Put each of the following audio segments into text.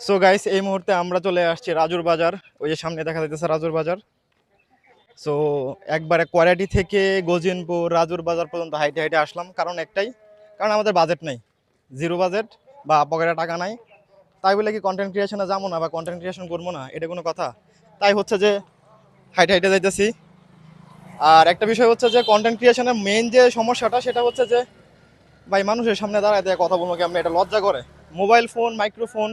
So guys এই মুহূর্তে আমরা চলে আসছি রাজুর বাজার। ওই যে সামনে দেখা যাইতেছে রাজুর বাজার। সো একবারে কোয়ারাটি থেকে গজিনপুর, রাজুর বাজার পর্যন্ত হাইটে হাইটে আসলাম। কারণ একটাই, কারণ আমাদের বাজেট নেই। জিরো বাজেট বা পকেটে টাকা নাই। তাই বলে কি কন্টেন্ট ক্রিয়েশনে যাব না বা কন্টেন্ট ক্রিয়েশন করব না, এটা কোনো কথা। তাই হচ্ছে যে হাইটে হাইটে যাইতেছি। আর একটা বিষয় হচ্ছে যে কন্টেন্ট ক্রিয়েশনের মেইন যে সমস্যাটা, সেটা হচ্ছে যে, ভাই, মানুষের সামনে দাঁড়ায় দেয় কথা বলব কি আপনি এটা লজ্জা করে। মোবাইল ফোন মাইক্রোফোন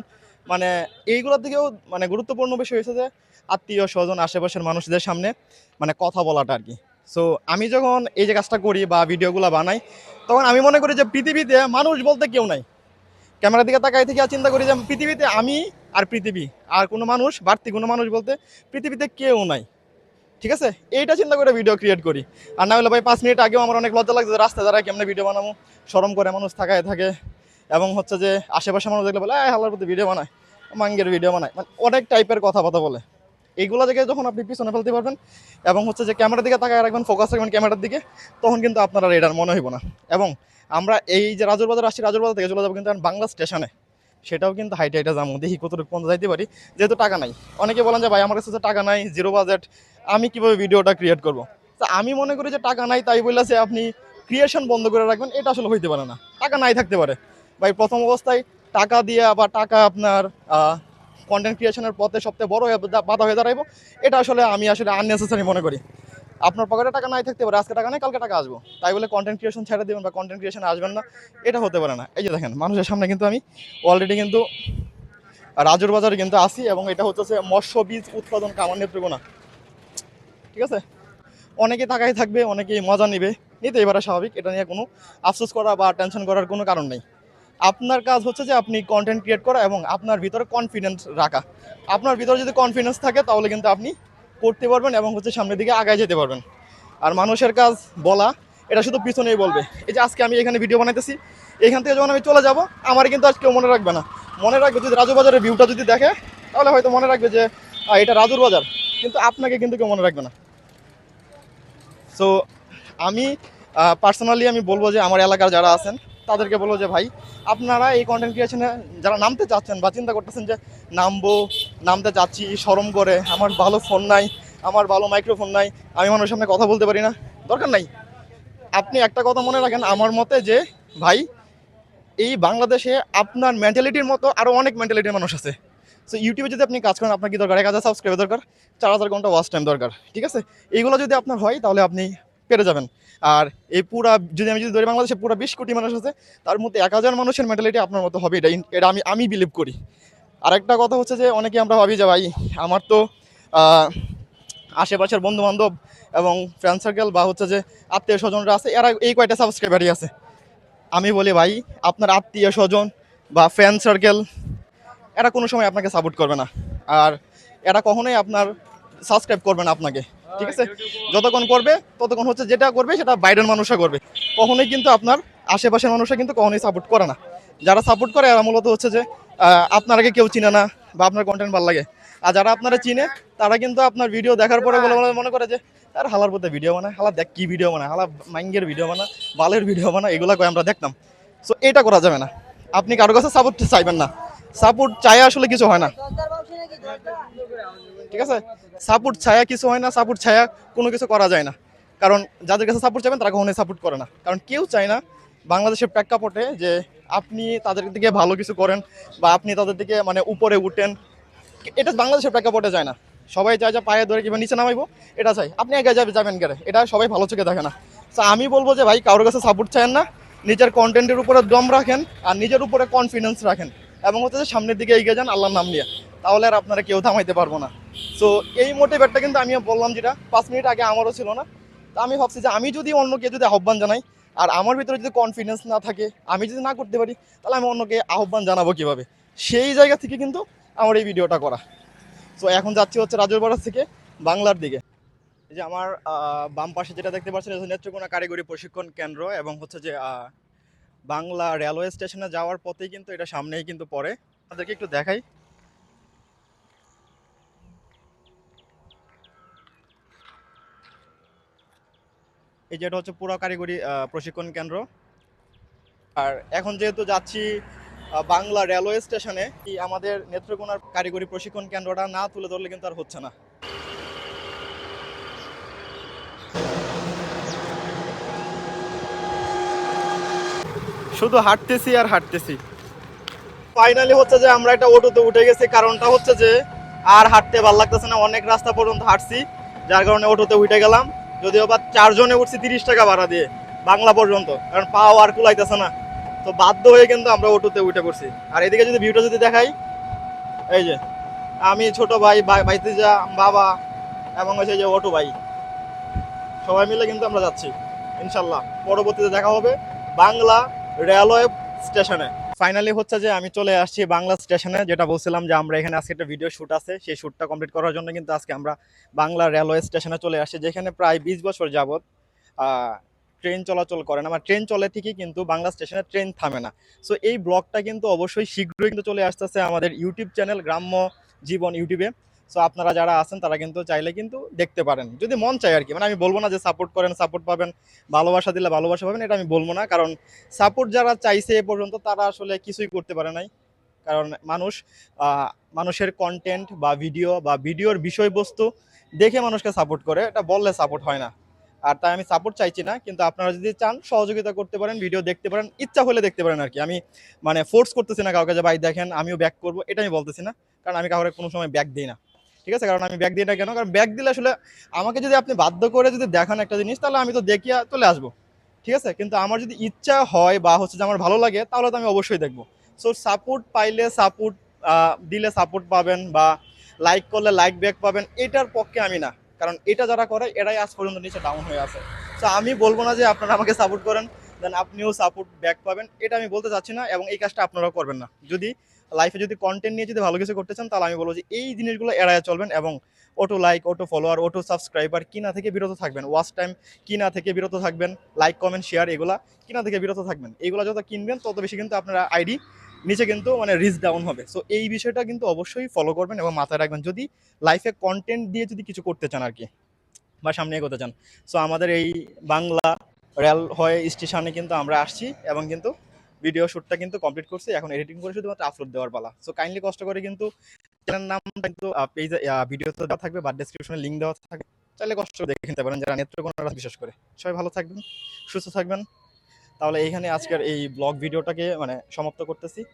মানে এইগুলোর দিকেও মানে গুরুত্বপূর্ণ বিষয় হয়েছে যে আত্মীয় স্বজন, আশেপাশের মানুষদের সামনে মানে কথা বলাটা আর কি। সো আমি যখন এই যে কাজটা করি বা ভিডিওগুলো বানাই, তখন আমি মনে করি যে পৃথিবীতে মানুষ বলতে কেউ নাই। ক্যামেরার দিকে তাকাই থেকে চিন্তা করি যে পৃথিবীতে আমি আর পৃথিবী, আর কোনো মানুষ, বাড়তি কোনো মানুষ বলতে পৃথিবীতে কেউ নাই। ঠিক আছে? এইটা চিন্তা করে ভিডিও ক্রিয়েট করি। আর না হলে ভাই পাঁচ মিনিট আগেও আমার অনেক লজ্জা লাগছে রাস্তায় দাঁড়ায় কেমনে ভিডিও বানাবো? সরম করে মানুষ থাকায় থাকে। এবং হচ্ছে যে আশেপাশে মানুষ দেখলে বলে হালার প্রতি ভিডিও বানায়, মাঙ্গের ভিডিও বানায়। মানে অনেক টাইপের কথাবার্তা বলে। এইগুলো থেকে যখন আপনি পিছনে ফেলতে পারবেন এবং হচ্ছে যে ক্যামেরার দিকে তাকায় রাখবেন ফোকাস রাখবেন ক্যামেরার দিকে, তখন কিন্তু আপনার এটার মনে হইব না। এবং আমরা এই যে রাজুর বাজার আসছি, রাজুর বাজার থেকে চলে যাব কিন্তু বাংলা স্টেশনে সেটাও কিন্তু হাইটে হাইটে যাব, দেখি কতটুকু পর্যন্ত যাইতে পারি। যেহেতু টাকা নাই, অনেকে বলেন যে, ভাই, আমার কাছে টাকা নাই জিরো বাজেট আমি কীভাবে ভিডিওটা ক্রিয়েট করব? তা আমি মনে করি যে, টাকা নাই, তাই বললে যে, আপনি ক্রিয়েশন বন্ধ করে রাখবেন, এটা আসলে হইতে পারে না। টাকা নাই থাকতে পারে। ভাই, প্রথম অবস্থায় টাকা দিয়ে বা টাকা আপনার কন্টেন্ট ক্রিয়েশনের পথে সবথেকে বড় বাধা হয়ে দাঁড়াইবো। এটা আসলে আমি আসলে আননেসেসারি মনে করি। আপনার পকেটে টাকা নাই থাকতে পারে, আজকে টাকা নেই, কালকে টাকা আসব। তাই বলে কন্টেন্ট ক্রিয়েশন ছেড়ে দেবেন বা কন্টেন্ট ক্রিয়েশনে আসবেন না, এটা হতে পারে না। এই যে দেখেন, মানুষের সামনে কিন্তু আমি অলরেডি কিন্তু রাজুর বাজারে কিন্তু আসি এবং এটা হচ্ছে মৎস্য বীজ উৎপাদন কামান নেত্রকোনা ঠিক আছে? অনেকে তাকাই থাকবে, অনেকেই মজা নিবে। নিতে এবারে স্বাভাবিক, এটা নিয়ে কোনো আফসোস করা বা টেনশন করার কোনো কারণ নেই। আপনার কাজ হচ্ছে যে আপনি কন্টেন্ট ক্রিয়েট করা এবং আপনার ভিতরে কনফিডেন্স রাখা। আপনার ভিতরে যদি কনফিডেন্স থাকে, তাহলে কিন্তু আপনি করতে পারবেন এবং হচ্ছে সামনের দিকে আগায় যেতে পারবেন। আর মানুষের কাজ বলা, এটা শুধু পিছনেই বলবে। এই যে আজকে আমি এখানে ভিডিও বানাইতেছি, এখান থেকে যখন আমি চলে যাব আমার কিন্তু আজ কেউ মনে রাখবে না। মনে রাখবে যদি রাজু বাজারের ভিউটা যদি দেখে, তাহলে হয়তো মনে রাখবে যে এটা রাজুর বাজার। কিন্তু আপনাকে কিন্তু কেউ মনে রাখবে না। সো আমি পার্সোনালি আমি বলব যে আমার এলাকার যারা আছেন তাদেরকে বলব যে, ভাই, আপনারা এই কন্টেন্ট ক্রিয়েশনে যারা নামতে চাচ্ছেন বা চিন্তা করতেছেন যে, নামবো, নামতে চাচ্ছি, সরম করে, আমার ভালো ফোন নাই, আমার ভালো মাইক্রোফোন নাই, আমি মানুষের সামনে কথা বলতে পারি না। দরকার নাই। আপনি একটা কথা মনে রাখেন আমার মতে যে, ভাই, এই বাংলাদেশে আপনার মেন্টালিটির মতো আরও অনেক মেন্টালিটির মানুষ আছে। সো ইউটিউবে যদি আপনি কাজ করেন, আপনার কি দরকার? এক হাজার সাবস্ক্রাইবার দরকার, চার হাজার ঘণ্টা ওয়াচ টাইম দরকার, ঠিক আছে? এইগুলো যদি আপনার হয়, তাহলে আপনি পেরে যাবেন। আর এই পুরা, যদি আমি যদি ধরি বাংলাদেশে পুরো বিশ কোটি মানুষ আছে, তার মধ্যে এক হাজার মানুষের মেন্টালিটি আপনার মতো হবে। এটা এটা আমি আমি বিলিভ করি। আরেকটা কথা হচ্ছে যে অনেকে আমরা ভাবি যে, ভাই, আমার তো আশেপাশের বন্ধু বান্ধব এবং ফ্রেন্ড সার্কেল বা হচ্ছে যে, আত্মীয় স্বজনরা আছে, এরা এই কয়টা সাবস্ক্রাইবারই আছে। আমি বলি, ভাই, আপনার আত্মীয় স্বজন বা ফ্রেন্ড সার্কেল এরা কোনো সময় আপনাকে সাপোর্ট করবে না। আর এরা কখনোই আপনার সাবস্ক্রাইব করবে না আপনাকে। ঠিক আছে? যতক্ষণ করবে ততক্ষণ হচ্ছে যেটা করবে সেটা বাইরের মানুষরা করবে। কখনোই কিন্তু আপনার আশেপাশের মানুষরা কিন্তু কখনোই সাপোর্ট করে না। যারা সাপোর্ট করে এরা মূলত হচ্ছে যে আপনার আগে কেউ চিনে না বা আপনার কন্টেন্ট ভালো লাগে। আর যারা আপনারা চিনে তারা কিন্তু আপনার ভিডিও দেখার পরে বলে বলে মনে করে যে আর হালার পথে ভিডিও বানায় হালা দেখ কি ভিডিও বানায় হালা মাইঙ্গের ভিডিও বানা বালের ভিডিও বানা এগুলা কয় আমরা দেখতাম? সো এটা করা যাবে না। আপনি কারও কাছে সাপোর্ট চাইবেন না। সাপোর্ট চাই আসলে কিছু হয় না। ঠিক আছে? সাপোর্ট ছায়া কিছু হয় না, সাপোর্ট ছায়া কোনো কিছু করা যায় না। কারণ যাদের কাছে সাপোর্ট চাইবেন, তারা কখনোই সাপোর্ট করে না। কারণ কেউ চায় না বাংলাদেশের প্রেক্ষাপটে যে আপনি তাদের দিকে ভালো কিছু করেন বা আপনি তাদের দিকে মানে উপরে উঠেন। এটা বাংলাদেশের প্রেক্ষাপটে যায় না। সবাই চায় যে পায়ে ধরে কিংবা নিচে নামাইবো, এটা চাই আপনি একা যাবে, যাবেন গেলে এটা সবাই ভালো চোখে দেখে না। তো আমি বলব যে ভাই, কারোর কাছে সাপোর্ট চান না। নিজের কন্টেন্টের উপরে দম রাখেন আর নিজের উপরে কনফিডেন্স রাখেন। এবং হচ্ছে যে সামনের দিকে এগিয়ে যান, আল্লাহর নাম নিয়ে। তাহলে আর আপনারা কেউ থামাইতে পারব না। সো এই মোটিভেটটা কিন্তু আমি বললাম যেটা, পাঁচ মিনিট আগে আমারও ছিল না। তা আমি ভাবছি যে আমি যদি অন্যকে যদি আহ্বান জানাই, আর আমার ভিতরে যদি কনফিডেন্স না থাকে, আমি যদি না করতে পারি, তাহলে আমি অন্যকে আহ্বান জানাব কীভাবে? সেই জায়গা থেকে কিন্তু আমার এই ভিডিওটা করা। সো এখন যাচ্ছি হচ্ছে রাজুরপাড়া থেকে বাংলার দিকে। এই যে আমার বাম পাশে যেটা দেখতে পাচ্ছেন নেত্রকোনা কারিগরি প্রশিক্ষণ কেন্দ্র এবং হচ্ছে যে বাংলা রেলওয়ে স্টেশনে যাওয়ার পথেই কিন্তু এটা সামনেই কিন্তু পড়ে। আপনাদেরকে একটু দেখাই। এই যেটা হচ্ছে পুরো কারিগরি প্রশিক্ষণ কেন্দ্র। আর এখন যেহেতু যাচ্ছি বাংলা রেলওয়ে স্টেশনে কি আমাদের নেত্রকোনার কারিগরি প্রশিক্ষণ কেন্দ্রটা না তুলে ধরলে কিন্তু আর হচ্ছে না। শুধু হাঁটতেছি আর হাঁটতেছি। ফাইনালি হচ্ছে যে আমরা একটা অটোতে উঠে গেছি, কারণটা হচ্ছে যে আর হাঁটতে ভালো লাগতেছে না, অনেক রাস্তা পর্যন্ত হাঁটছি, যার কারণে অটোতে উঠে গেলাম। যদিও বা চারজনে উঠছি তিরিশ টাকা ভাড়া দিয়ে বাংলা পর্যন্ত, কারণ পাও আর কুলাইতেছে না। তো বাধ্য হয়ে কিন্তু আমরা অটোতে উঠে পড়ছি। আর এদিকে যদি ভিউটা যদি দেখাই, এই যে, আমি ছোট ভাই, ভাই- ভাইতিজা, বাবা এবং হচ্ছে যে অটো ভাই, সবাই মিলে কিন্তু আমরা যাচ্ছি, ইনশাল্লাহ। পরবর্তীতে দেখা হবে বাংলা রেলওয়ে স্টেশনে। ফাইনালি হচ্ছে যে আমি চলে আসছি বাংলা স্টেশনে, যেটা বলছিলাম যে আমরা এখানে আজকে একটা ভিডিও শ্যুট আছে। সেই শ্যুটটা কমপ্লিট করার জন্য কিন্তু আজকে আমরা বাংলা রেলওয়ে স্টেশনে চলে আসছি, যেখানে প্রায় বিশ বছর যাবৎ ট্রেন চলাচল করে না। ট্রেন চলে ঠিকই কিন্তু বাংলা স্টেশনে ট্রেন থামে না। সো এই ব্লগটা কিন্তু অবশ্যই শীঘ্রই কিন্তু চলে আসতেছে আমাদের ইউটিউব চ্যানেল গ্রাম্য জীবন ইউটিউবে সো আপনারা যারা আছেন, তারা কিন্তু চাইলে কিন্তু দেখতে পারেন। যদি মন চায় আর কি মানে আমি বলব না যে সাপোর্ট করেন সাপোর্ট পাবেন, ভালোবাসা দিলে ভালোবাসা পাবেন, এটা আমি বলব না। কারণ সাপোর্ট যারা চাইছে এ পর্যন্ত, তারা আসলে কিছুই করতে পারে নাই। কারণ মানুষ মানুষের কন্টেন্ট বা ভিডিও বা ভিডিওর বিষয়বস্তু দেখে মানুষকে সাপোর্ট করে, এটা বললে সাপোর্ট হয় না। আর তাই আমি সাপোর্ট চাইছি না, কিন্তু আপনারা যদি চান, সহযোগিতা করতে পারেন ভিডিও দেখতে পারেন, ইচ্ছা হলে দেখতে পারেন আর কি। আমি মানে ফোর্স করতেছি না কাউকে যে, ভাই, দেখেন, আমিও ব্যাক করব, এটা আমি বলতেছি না। কারণ আমি কাউকে কোনো সময় ব্যাক দিই না। ঠিক আছে? কারণ আমি ব্যাগ দিই না কেন? কারণ ব্যাগ দিলে আসলে আমাকে যদি আপনি বাধ্য করে যদি দেখান একটা জিনিস, তাহলে আমি তো দেখিয়া চলে আসব। ঠিক আছে? কিন্তু আমার যদি ইচ্ছা হয় বা হচ্ছে যে আমার ভালো লাগে, তাহলে তো আমি অবশ্যই দেখব। সো সাপোর্ট পাইলে সাপোর্ট দিলে সাপোর্ট পাবেন বা লাইক করলে লাইক ব্যাক পাবেন, এটার পক্ষে আমি না। কারণ এটা যারা করে, এরাই আজ পর্যন্ত নিচে ডাউন হয়ে আছে। সো আমি বলব না যে আপনারা আমাকে সাপোর্ট করেন দেন আপনিও সাপোর্ট ব্যাক পাবেন, এটা আমি বলতে চাচ্ছি না এবং এই কাজটা আপনারাও করবেন না। যদি লাইফে যদি কন্টেন্ট নিয়ে যদি ভালো কিছু করতে চান, তাহলে আমি বলব যে এই জিনিসগুলো এড়ায় চলবেন এবং auto like auto follower auto subscriber কিনা থেকে বিরত থাকবেন। ওয়াচ টাইম কিনা থেকে বিরত থাকবেন? লাইক কমেন্ট শেয়ার এগুলা কিনা থেকে বিরত থাকবেন? এগুলো যত কিনবেন, তত বেশি কিন্তু আপনারা আইডি নিচে কিন্তু মানে রিচ ডাউন হবে। সো এই বিষয়টা কিন্তু অবশ্যই ফলো করবেন এবং মাথায় রাখবেন, যদি লাইফে কন্টেন্ট দিয়ে যদি কিছু করতে চান আর কি বা সামনে এগোতে চান। সো আমাদের এই বাংলা রেল হয়ে স্টেশনে কিন্তু আমরা আসছি এবং কিন্তু ভিডিও শ্যুটটা কিন্তু কমপ্লিট করছি। এখন এডিটিং করে শুধুমাত্র আপলোড দেওয়ার পালা। সো কাইন্ডলি কষ্ট করে কিন্তু চ্যানেল নাম কিন্তু পেজে ভিডিওতে দেওয়া থাকবে বা ডেসক্রিপশনে লিঙ্ক দেওয়া থাকবে। চাইলে কষ্ট করে দেখে নিতে পারেন যারা নেত্রকোনা বিশেষ করে। সবাই ভালো থাকবেন, সুস্থ থাকবেন। তাহলে এইখানে আজকের এই ব্লগ ভিডিওটাকে মানে সমাপ্ত করতেছি।